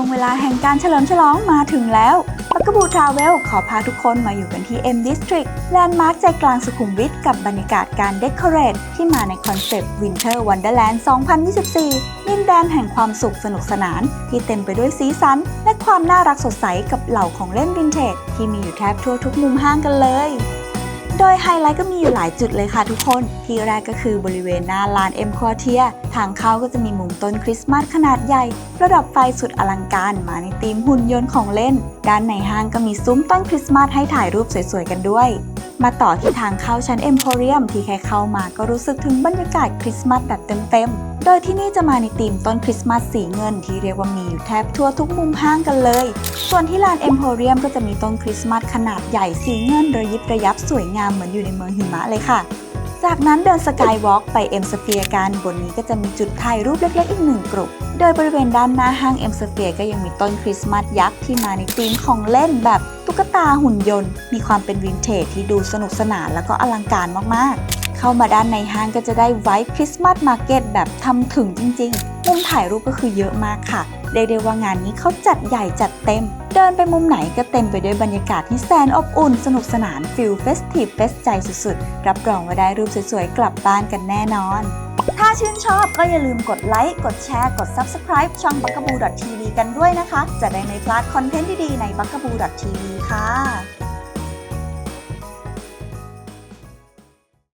ช่วงเวลาแห่งการเฉลิมฉลองมาถึงแล้วปักกบูทราเวลขอพาทุกคนมาอยู่กันที่ M District แลนด์มาร์คใจกลางสุขุมวิทกับบรรยากาศการเดคอเรทที่มาในคอนเซปต์ Winter Wonderland 2024ดินแดนแห่งความสุขสนุกสนาน ที่เต็มไปด้วยสีสัน และความน่ารักสดใสกับเหล่าของเล่นวินเทจที่มีอยู่แทบทั่วทุกมุมห้างกันเลยโดย ไฮไลท์ก็มีอยู่หลายจุดเลยค่ะทุกคน ที่แรกก็คือบริเวณหน้าลานเอ็มควอเทียทางเข้าก็จะมีมุมต้นคริสต์มาสขนาดใหญ่ ระดับไฟสุดอลังการมาในธีมหุ่นยนต์ของเล่น ด้านในห้างก็มีซุ้มต้นคริสต์มาสให้ถ่ายรูปสวยๆกันด้วย มาต่อที่ทางเข้าชั้นเอ็มโพเรียมที่แค่เข้ามาก็รู้สึกถึงบรรยากาศคริสต์มาสแบบเต็มๆ โดยที่นี่จะมาในธีมต้นคริสต์มาสสีเงินที่เรียกว่ามีอยู่แทบทั่วทุกมุมห้างกันเลย ส่วนที่ลานเอ็มโพเรียมก็จะมีต้นคริสต์มาสขนาดใหญ่สีเงินระยิบระยับสวยงามเหมือนอยู่ในเมืองหิมะเลยค่ะ จากนั้นเดินสกายวอล์กไปเอ็มสเฟียกันบนนี้ก็จะมีจุดถ่ายรูปเล็กๆ อีกหนึ่งกลุ่มโดยบริเวณด้านหน้าห้างเอ็มสเฟียก็ยังมีต้นคริสต์มาสยักษ์ที่มาในธีมของเล่นแบบตุ๊กตาหุ่นยนต์ มีความเป็นวินเทจที่ดูสนุกสนานแล้วก็อลังการมากๆ เข้ามาด้านในห้างก็จะได้ไวท์คริสต์มาสมาร์เก็ตแบบทำถึงจริง ๆ มุมถ่ายรูปก็คือเยอะมากค่ะเรียกได้ว่างานนี้เขาจัดใหญ่จัดเต็ม เดินไปมุมไหนก็เต็มไปด้วยบรรยากาศที่แสนอบอุ่น สนุกสนานฟิลเฟสทีฟเฟสใจสุดๆ รับรองว่าได้รูปสวยๆ กลับบ้านกันแน่นอน ถ้าชื่นชอบก็อย่าลืมกดไลค์ กดแชร์ กด Subscribe ช่อง b u g a b o o TV กันด้วยนะคะ จะได้ไม่พลาดคอนเทนต์ดีๆใน b u g a b o o TV ค่ะ